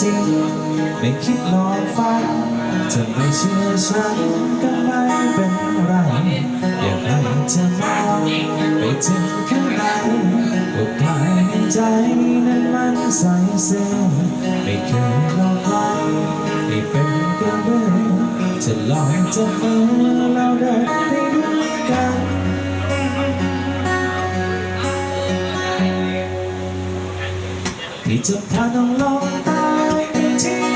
ไม่คิดลองฟังจะไม่เชื่อฉันก็ไม่เป็นไร อยากให้เธอมองไปถึงข้างในว่าภายในใจนั้นมันใสเสื่อไม่เคยหลอกใครให้เป็นกระเบื้องจะลองจะมือเราเดินไปด้วยกันที่จะพาน้องลงใต้ ไ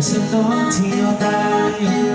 อยากฉันนองที่เราได้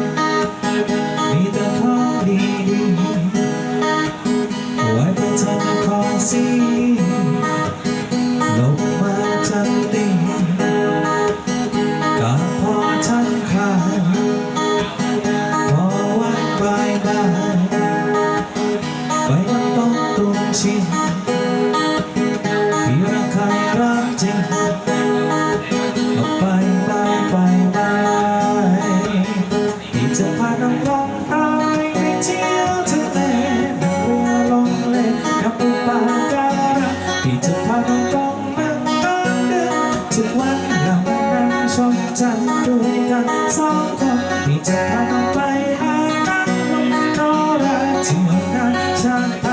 ต้องจำด้วยกันสองคนที่จะพาไปหากันงนอรักที่นั่นฉัน